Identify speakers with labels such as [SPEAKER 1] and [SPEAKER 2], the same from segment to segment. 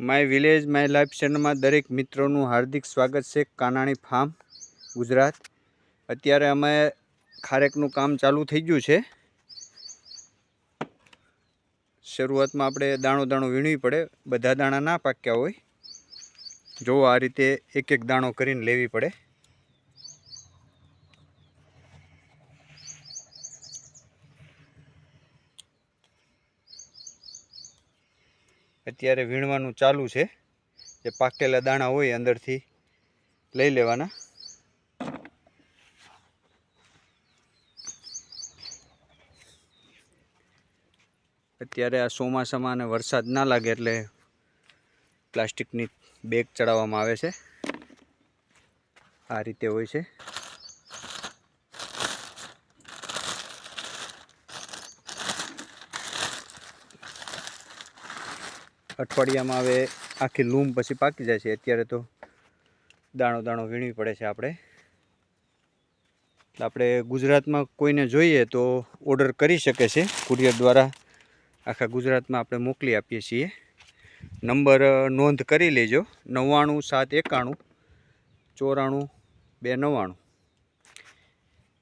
[SPEAKER 1] My village, my life ચેનલમાં દરેક મિત્રોનું હાર્દિક સ્વાગત છે કાનાણી ફાર્મ, ગુજરાત. અત્યારે અમે ખારેકનું કામ ચાલુ થઈ ગયું છે. શરૂઆતમાં આપણે દાણો દાણો વીણવી પડે, બધા દાણા ના પાક્યા હોય. જો આ રીતે એક એક દાણો કરીને લેવી પડે. અત્યારે વીણવાનું ચાલુ છે. જે પાકેલા દાણા હોય અંદરથી લઈ લેવાના. અત્યારે આ ચોમાસામાં અને વરસાદ ના લાગે એટલે પ્લાસ્ટિકની બેગ ચડાવવામાં આવે છે. આ રીતે હોય છે. અઠવાડિયામાં હવે આખી લૂમ પછી પાકી જાય છે. અત્યારે તો દાણો દાણો વીણવી પડે છે આપણે. આપણે ગુજરાતમાં કોઈને જોઈએ તો ઓર્ડર કરી શકે છે. કુરિયર દ્વારા આખા ગુજરાતમાં આપણે મોકલી આપીએ છીએ. નંબર નોંધ કરી લેજો. નવ્વાણું, સાત, એકાણું, ચોરાણું, બે, નવ્વાણું.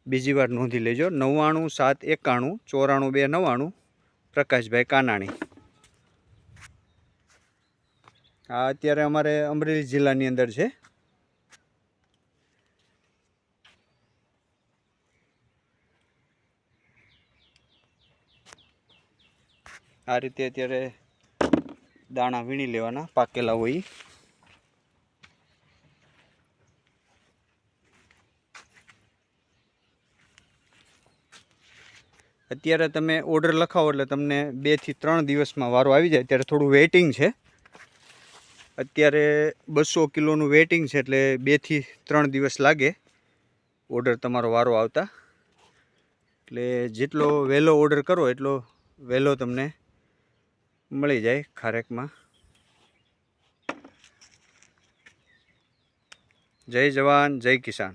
[SPEAKER 1] બીજી વાર નોંધી લેજો. નવ્વાણું, સાત, એકાણું, ચોરાણું, બે, નવ્વાણું, પ્રકાશભાઈ કાનાણી. આ અત્યારે અમારે અમરેલી જિલ્લાની અંદર છે. આ રીતે અત્યારે દાણા વીણી લેવાના, પાકેલા હોય. અત્યારે તમે ઓર્ડર લખાવો એટલે તમને બેથી ત્રણ દિવસમાં વારો આવી જાય. અત્યારે થોડું વેઇટિંગ છે. અત્યારે બસો કિલોનું વેઇટિંગ છે એટલે બેથી ત્રણ દિવસ લાગે ઓર્ડર તમારો વારો આવતા. એટલે જેટલો વહેલો ઓર્ડર કરો એટલો વહેલો તમને મળી જાય ખારેકમાં. જય જવાન, જય કિસાન.